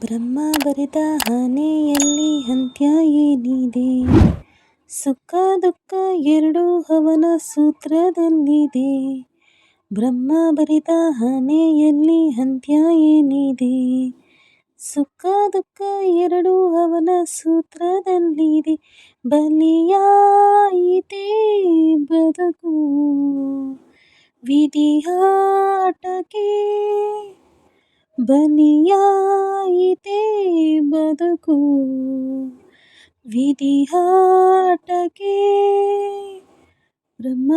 ಬ್ರಹ್ಮ ಬರೆದ ಆನೆಯಲ್ಲಿ ಅಂತ್ಯ ಏನಿದೆ? ಸುಖ ದುಃಖ ಎರಡೂ ಅವನ ಸೂತ್ರದಲ್ಲಿದೆ. ಬ್ರಹ್ಮ ಬರೆದ ಆನೆಯಲ್ಲಿ ಅಂತ್ಯ ಏನಿದೆ? ಸುಖ ದುಃಖ ಎರಡೂ ಅವನ ಸೂತ್ರದಲ್ಲಿದೆ. ಬಲಿಯಾಯಿತೆ ಬದುಕು ವಿಧಿಯಾಟಕ್ಕೆ ಬಲಿಯಾಯಿತೇ ಬದುಕು ವಿಧಿಹಾಟಕ್ಕೆ ಬ್ರಹ್ಮ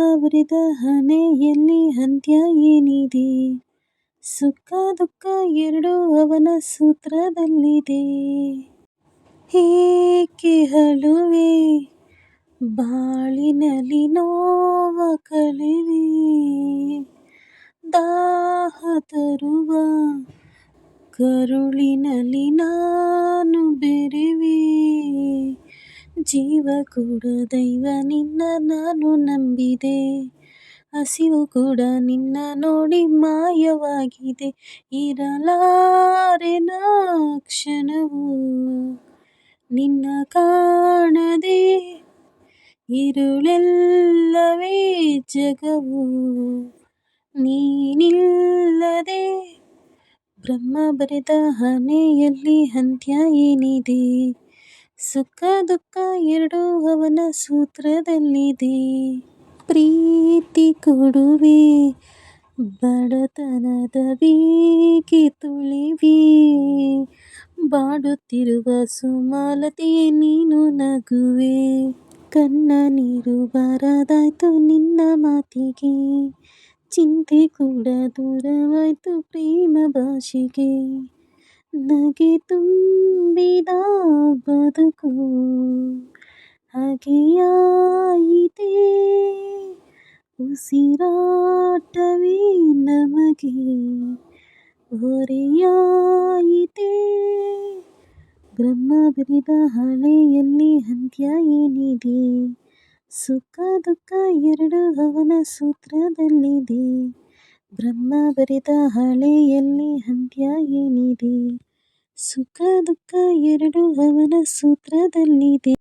ಹನೆಯಲ್ಲಿ ಅಂತ್ಯ ಏನಿದೆ? ಸುಖ ದುಃಖ ಎರಡೂ ಅವನ ಸೂತ್ರದಲ್ಲಿದೆ. ಏಕೆ ಹಳುವೆ ಬಾಳಿನಲ್ಲಿ ನೋವ ಕಳೆವೆ? ದಾಹ ತರುವ ಕರುಳಿನಲ್ಲಿ ನಾನು ಬೆರೆವೆ. ಜೀವ ಕೂಡ ದೈವ, ನಿನ್ನ ನಾನು ನಂಬಿದೆ. ಹಸಿವು ಕೂಡ ನಿನ್ನ ನೋಡಿ ಮಾಯವಾಗಿದೆ. ಇರಲಾರೆನ ಕ್ಷಣವು, ನಿನ್ನ ಕಾಣದೆ ಇರುಳೆಲ್ಲವೇ ಜಗವು. ನೀನಿಲ್ಲ ಬ್ರಹ್ಮ ಬರೆದ ಹಣೆಯಲ್ಲಿ ಅಂತ್ಯ ಏನಿದೆ? ಸುಖ ದುಃಖ ಎರಡೂ ಅವನ ಸೂತ್ರದಲ್ಲಿದೆ. ಪ್ರೀತಿ ಕೊಡುವೆ, ಬಡತನದ ಬೀಕಿ ತುಳಿವಿ ಬಾಡುತ್ತಿರುವ ಸುಮಾಲತೆ ನೀನು ನಗುವೆ. ಕಣ್ಣ ನೀರು ಬಾರದಾಯ್ತು ನಿನ್ನ ಮಾತಿಗೆ. ಚಿಂತೆ ಕೂಡ ದೂರವಾಯ್ತು ಪ್ರೇಮ ಭಾಷೆಗೆ. ನಗೆ ತುಂಬಿದ ಬದುಕು ಹಾಗೆಯಾಯಿತೇ. ಉಸಿರಾಟವೇ ನಮಗೆ ಹೊರೆಯಾಯಿತೇ. ಬ್ರಹ್ಮ ಬರೆದ ಆನೆಯಲ್ಲಿ ಅಂತ್ಯ ಏನಿದೆ? ಸುಖ ದುಃಖ ಎರಡು ಅವನ ಸೂತ್ರದಲ್ಲಿದೆ. ಬ್ರಹ್ಮ ಬರೆದ ಹಳೆಯಲ್ಲಿ ಅಂತ್ಯ ಏನಿದೆ? ಸುಖ ದುಃಖ ಎರಡು ಅವನ ಸೂತ್ರದಲ್ಲಿದೆ.